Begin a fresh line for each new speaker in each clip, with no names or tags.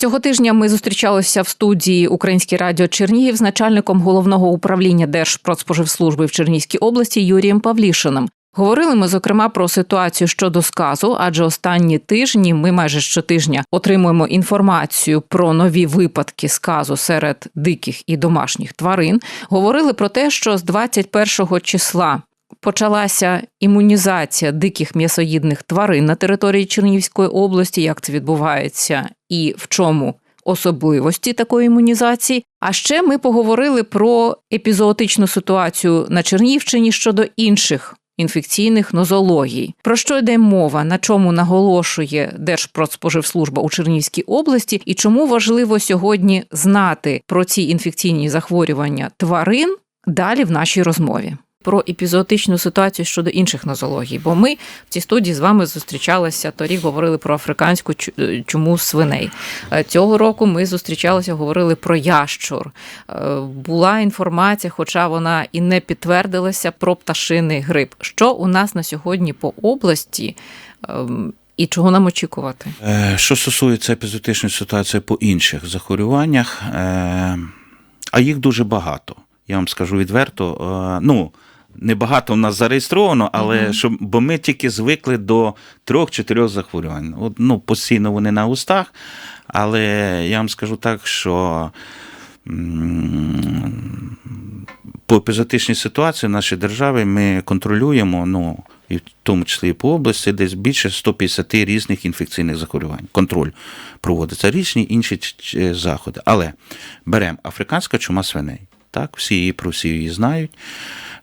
Цього тижня ми зустрічалися в студії Українське радіо Чернігів з начальником головного управління Держпродспоживслужби в Чернігівській області Юрієм Павлішиним. Говорили ми зокрема про ситуацію щодо сказу, адже останні тижні ми майже щотижня отримуємо інформацію про нові випадки сказу серед диких і домашніх тварин. Говорили про те, що з 21 числа почалася імунізація диких м'ясоїдних тварин на території Чернігівської області, як це відбувається і в чому особливості такої імунізації. А ще ми поговорили про епізоотичну ситуацію на Чернігівщині щодо інших. Інфекційних нозологій. Про що йде мова, на чому наголошує Держпродспоживслужба у Чернігівській області, і чому важливо сьогодні знати про ці інфекційні захворювання тварин далі в нашій розмові? Про епізоотичну ситуацію щодо інших нозологій, бо ми в цій студії з вами зустрічалися торік, говорили про африканську чу- чуму свиней. Е, Цього року ми зустрічалися, говорили про ящур. Е, Була інформація, хоча вона і не підтвердилася, про пташиний грип. Що у нас на сьогодні по області ем, і чого нам очікувати?
Е, Що стосується епізотичної ситуації по інших захворюваннях, е, а їх дуже багато. Я вам скажу відверто. е, Ну, небагато в нас зареєстровано, але
Мгм.
щоб, бо ми тільки звикли до трьох-чотирьох захворювань. От, ну, постійно вони на устах, але я вам скажу так, що. По епізотичній ситуації в нашій державі ми контролюємо, ну і в тому числі і по області, десь більше 150 різних інфекційних захворювань. Контроль проводиться різні інші ч- заходи. Але беремо африканська чума свиней. Так, всі її про всі її знають.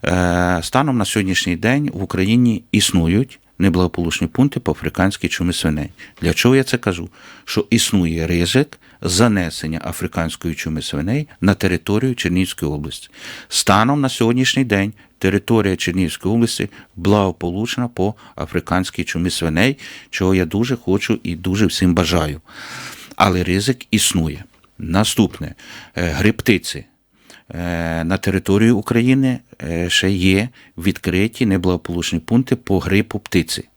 Е, Станом на сьогоднішній день в Україні існують неблагополучні пункти по африканській чумі свиней. Для чого я це кажу? Що існує ризик занесення африканської чуми свиней на територію Чернігівської області. Станом на сьогоднішній день територія Чернігівської області благополучна по африканській чумі свиней, чого я дуже хочу і дуже всім бажаю. Але ризик існує. Наступне Е, птиці. Е, На території України е, ще є відкриті неблагополучні пункти по грипу птиці.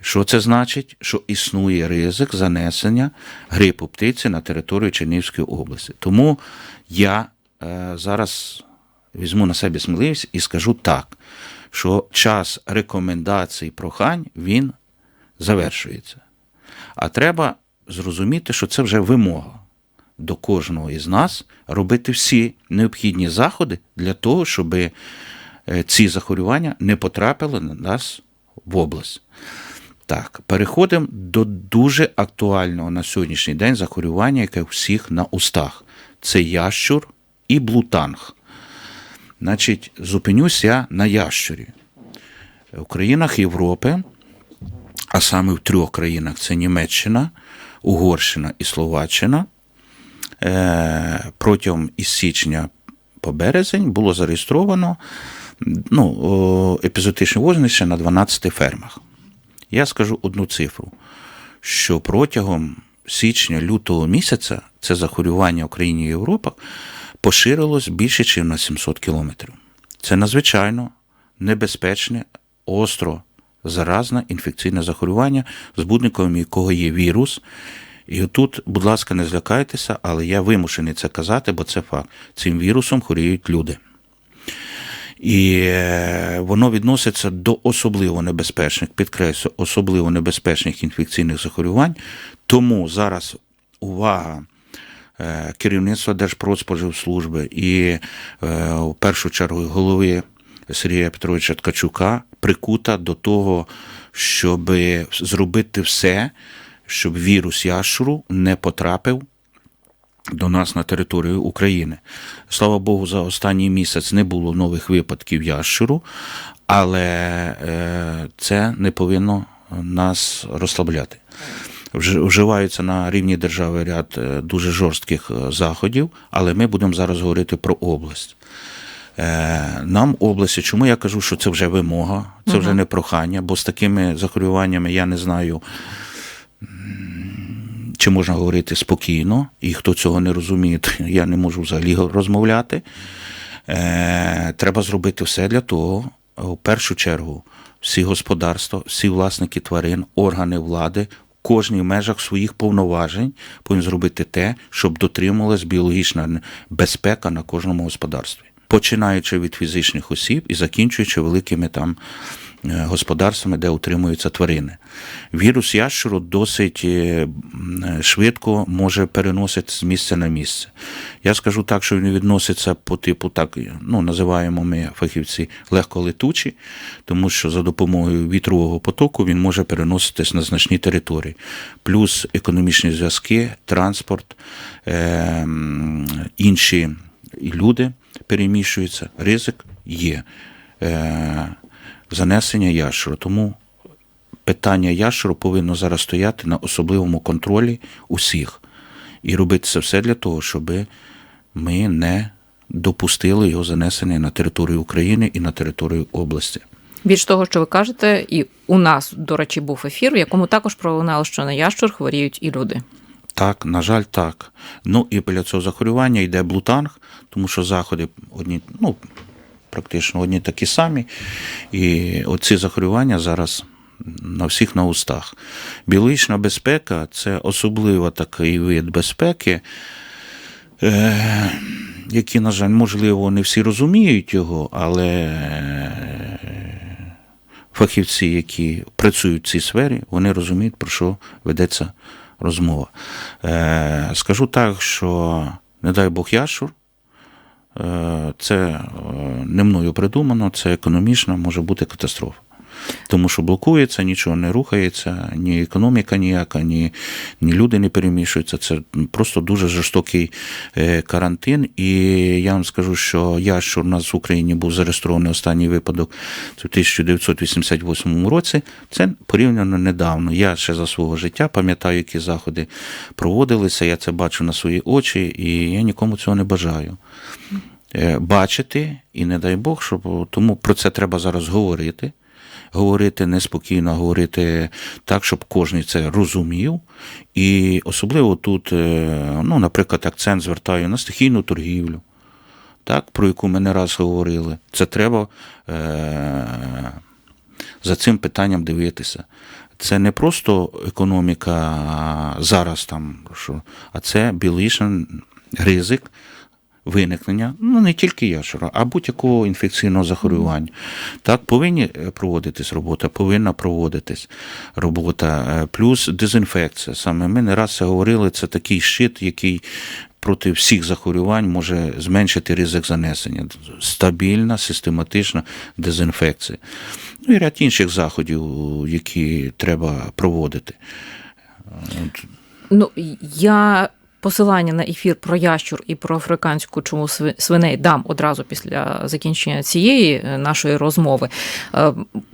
Що це значить? Що існує ризик занесення грипу птиці на територію Чернігівської області. Тому я е, зараз візьму на себе сміливість і скажу так, що час рекомендацій прохань він завершується. А треба зрозуміти, що це вже вимога до кожного із нас робити всі необхідні заходи для того, щоб е, ці захворювання не потрапили на нас в область. Так, переходимо до дуже актуального на сьогоднішній день захворювання, яке у всіх на устах. Це ящур і блутанг. Значить, зупинюсь я на ящурі. В країнах Європи, а саме в трьох країнах це Німеччина, Угорщина і Словаччина, протягом із січня по березень було зареєстровано ну, о, епізотичне вогнище на 12 фермах. Я скажу одну цифру, що протягом січня-лютого місяця це захворювання в Україні і Європі поширилось більше, ніж на 700 кілометрів. Це надзвичайно небезпечне, остро заразне інфекційне захворювання, збудником якого є вірус. І отут, будь ласка, не злякайтеся, але я вимушений це казати, бо це факт. Цим вірусом хворіють люди. І е, воно відноситься до особливо небезпечних, підкреслю, особливо небезпечних інфекційних захворювань. Тому зараз увага е, керівництва Держпродспоживслужби і е, в першу чергу голови Сергія Петровича Ткачука прикута до того, щоб зробити все, щоб вірус яшуру не потрапив до нас на територію України. Слава Богу, за останній місяць не було нових випадків ящуру, але е, це не повинно нас розслабляти. Вж- Вживаються на рівні держави ряд е, дуже жорстких е, заходів, але ми будемо зараз говорити про область. Нам області, чому я кажу, що це вже вимога, це вже не прохання, бо з такими захворюваннями я не знаю, чи можна говорити спокійно, і хто цього не розуміє, то я не можу взагалі розмовляти. Е, Треба зробити все для того, в першу чергу, всі господарства, всі власники тварин, органи влади кожний в межах своїх повноважень повинен зробити те, щоб дотримувалась біологічна безпека на кожному господарстві, починаючи від фізичних осіб і закінчуючи великими там е, господарствами, де утримуються тварини. Вірус ящуру досить е, швидко може переносити з місця на місце. Я скажу так, що він відноситься по типу, так ну називаємо ми фахівці легколетучі, тому що за допомогою вітрового потоку він може переноситись на значні території. Плюс економічні зв'язки, транспорт, е, інші люди переміщуються, ризик є. Е, занесення ящуру. Тому питання ящуру повинно зараз стояти на особливому контролі усіх. І робити це все для того, щоб ми не допустили його занесення на територію України і на територію області.
Більш того, що ви кажете, і у нас, до речі, був ефір, в якому також пролунало, що на ящур хворіють і люди.
Так, на жаль, так. Ну і біля цього захворювання йде блутанг, тому що заходи одні, ну, практично одні такі самі. І оці захворювання зараз на всіх на устах. Біологічна безпека це особливо такий вид безпеки, е, які, на жаль, можливо, не всі розуміють його, але фахівці, які працюють в цій сфері, вони розуміють, про що ведеться розмова. Е, скажу так, що не дай Бог яшур, е, це е, не мною придумано, це економічно може бути катастрофа. Тому що блокується, нічого не рухається, ні економіка ніяка, ні, ні люди не перемішуються. Це просто дуже жорстокий е, карантин. І я вам скажу, що ящур у нас в Україні був зареєстрований останній випадок в 1988 році. Це порівняно недавно. Я ще за свого життя пам'ятаю, які заходи проводилися. Я це бачу на свої очі, і я нікому цього не бажаю. Е, Бачити, і не дай Бог, щоб тому про це треба зараз говорити говорити неспокійно, говорити так, щоб кожен це розумів. І особливо тут, е, ну, наприклад, акцент звертаю на стихійну торгівлю, так, про яку ми не раз говорили. Це треба е- за цим питанням дивитися. Це не просто економіка зараз, там, що, а це біологічний ризик виникнення, ну не тільки яшура, а будь-якого інфекційного захворювання. Так, повинні е, проводитись робота, повинна проводитись робота, Е, плюс дезінфекція. Саме ми не раз це говорили, це такий щит, який. Проти всіх захворювань може зменшити ризик занесення. Стабільна, систематична дезінфекція. Ну і ряд інших заходів, які треба проводити.
Ну, я посилання на ефір про ящур і про африканську чому сви- свиней дам одразу після закінчення цієї е, нашої розмови.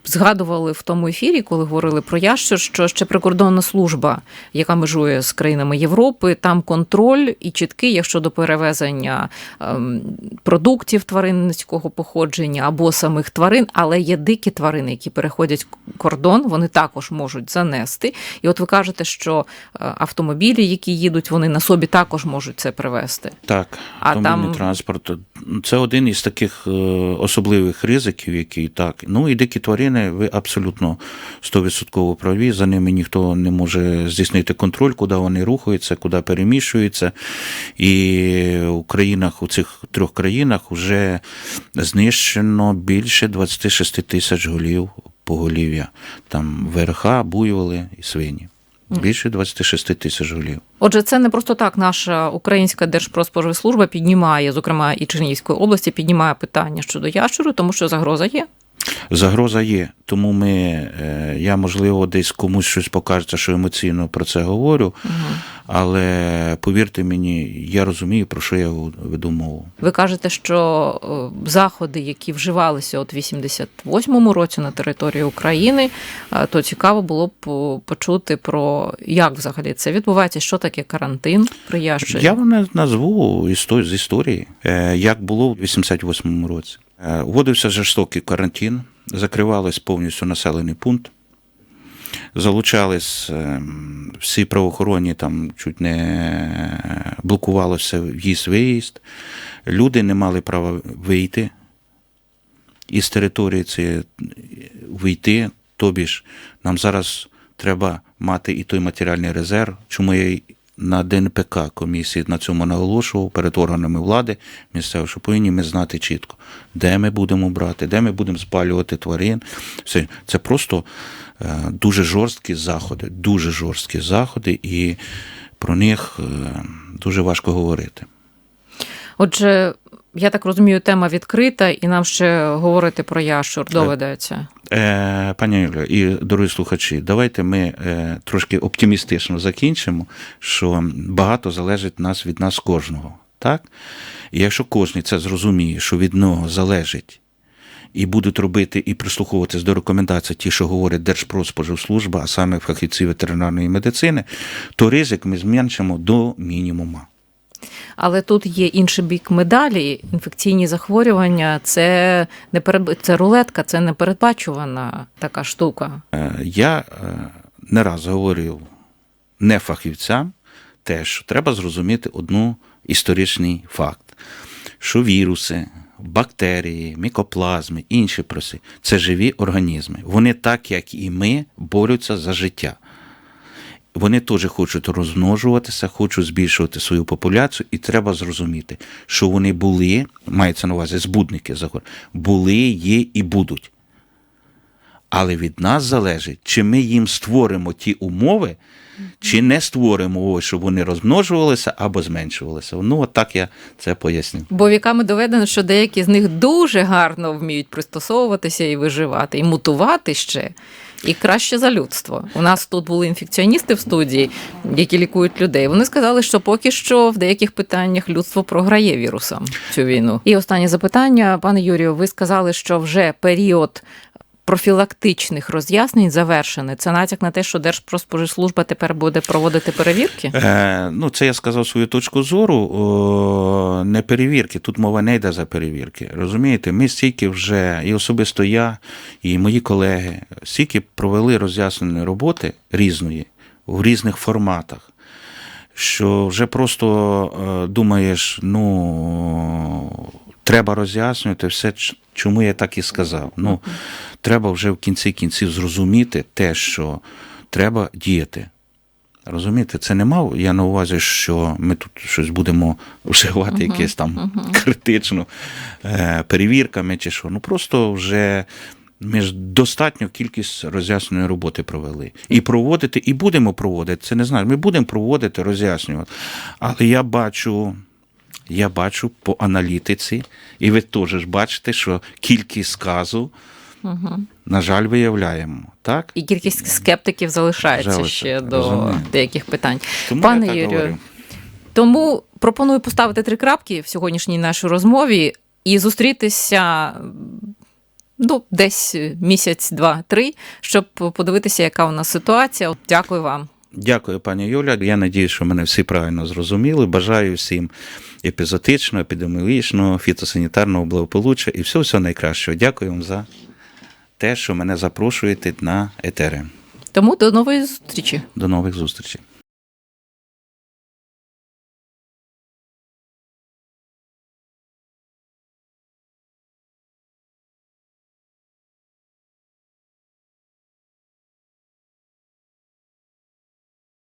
Згадували в тому ефірі, коли говорили про ящур, що ще прикордонна служба, яка межує з країнами Європи, там контроль і чіткий, якщо до перевезення ем, продуктів тваринницького походження або самих тварин, але є дикі тварини, які переходять кордон, вони також можуть занести. І от ви кажете, що е, автомобілі, які їдуть, вони на собі також можуть це привезти.
Так,
А там-
транспорт. Це один із таких е, особливих ризиків, які так. Ну і дикі тварини, ви абсолютно 100% праві. За ними ніхто не може здійснити контроль, куди вони рухаються, куди переміщуються. І у країнах, у цих трьох країнах вже знищено більше 26 тисяч голів поголів'я. Там верха, буйволи і свині. Більше 26 тисяч голів.
Отже, це не просто так. Наша українська держпродспоживслужба піднімає, зокрема і Чернігівської області, піднімає питання щодо ящуру, тому що загроза є.
Загроза є, тому ми, е, я можливо десь комусь щось покажеться, що емоційно про це говорю, але повірте мені, я розумію, про що я веду мову.
Ви кажете, що е, заходи, які вживалися от в 88-му році на території України, е, то цікаво було б почути про як взагалі це відбувається, що таке карантин при ящурі.
Я вам назву з історії, як було в 88-му році. Е, Вводився жорстокий карантин, закривались повністю населений пункт. Залучались ем, всі правоохоронні, там чуть не блокувалося в'їзд-виїзд. Люди не мали права вийти із території цієї вийти. Тобі ж нам зараз треба мати і той матеріальний резерв. Чому я на ДНПК комісії на цьому наголошував перед органами влади місцевої, що повинні ми знати чітко, де ми будемо брати, де ми будемо спалювати тварин. Все. Це просто е, дуже жорсткі заходи, дуже жорсткі заходи, і про них е, дуже важко говорити.
Отже, я так розумію, тема відкрита, і нам ще говорити про ящур доведеться.
Е, пані Юлія і дорогі слухачі, давайте ми е, трошки оптимістично закінчимо, що багато залежить нас від нас кожного. Так? І якщо кожен це зрозуміє, що від нього залежить, і будуть робити і прислуховуватись до рекомендацій, ті, що говорить Держпродспоживслужба, а саме фахівці ветеринарної медицини, то ризик ми зменшимо до мінімума.
Але тут є інший бік медалі. Інфекційні захворювання це не перед... це рулетка, це не передбачувана така штука.
Е, Я е, не раз говорив не фахівцям те, що треба зрозуміти одну історичний факт, що віруси, бактерії, мікоплазми, інші проси це живі організми. Вони, так як і ми, борються за життя. Вони теж хочуть розмножуватися, хочуть збільшувати свою популяцію, і треба зрозуміти, що вони були, мається на увазі збудники захворювань, були, є і будуть. Але від нас залежить, чи ми їм створимо ті умови, чи не створимо, ось, щоб вони розмножувалися або зменшувалися. Ну, от так я це поясню.
Бо віками доведено, що деякі з них дуже гарно вміють пристосовуватися і виживати, і мутувати ще. І краще за людство. У нас тут були інфекціоністи в студії, які лікують людей. Вони сказали, що поки що в деяких питаннях людство програє вірусам цю війну. І останнє запитання, пане Юрію, ви сказали, що вже період профілактичних роз'яснень завершений. Це натяк на те, що Держпродспоживслужба тепер буде проводити перевірки.
Е, ну, це я сказав свою точку зору. О, не перевірки. Тут мова не йде за перевірки. Розумієте, ми стільки вже, і особисто я, і мої колеги, стільки провели роз'ясненої роботи різної в різних форматах. Що вже просто е, думаєш, ну треба роз'яснювати все, чому я так і сказав. Ну, треба вже в кінці кінців зрозуміти те, що треба діяти. Розумієте, це не мав я на увазі, що ми тут щось будемо вживати якесь там критично е, перевірками чи що. Ну просто вже ми ж достатню кількість роз'ясненої роботи провели. І проводити, і будемо проводити. Це не знаю. Ми будемо проводити, роз'яснювати. Але я бачу. Я бачу по аналітиці, і ви теж бачите, що кількість сказу, на жаль, виявляємо. Так?
І кількість скептиків залишається
Залишається,
ще до
розумію.
деяких питань.
Тому
Пане Юрію. Тому пропоную поставити три крапки в сьогоднішній нашій розмові і зустрітися. Ну, десь місяць, два-три, щоб подивитися, яка у нас ситуація. Дякую вам.
Дякую, пані Юля. Я надію, що мене всі правильно зрозуміли. Бажаю всім епізотичного, епідеміологічного, фітосанітарного благополуччя і всього всього найкращого. Дякую вам за те, що мене запрошуєте на етери.
Тому до нової зустрічі.
До нових зустрічей.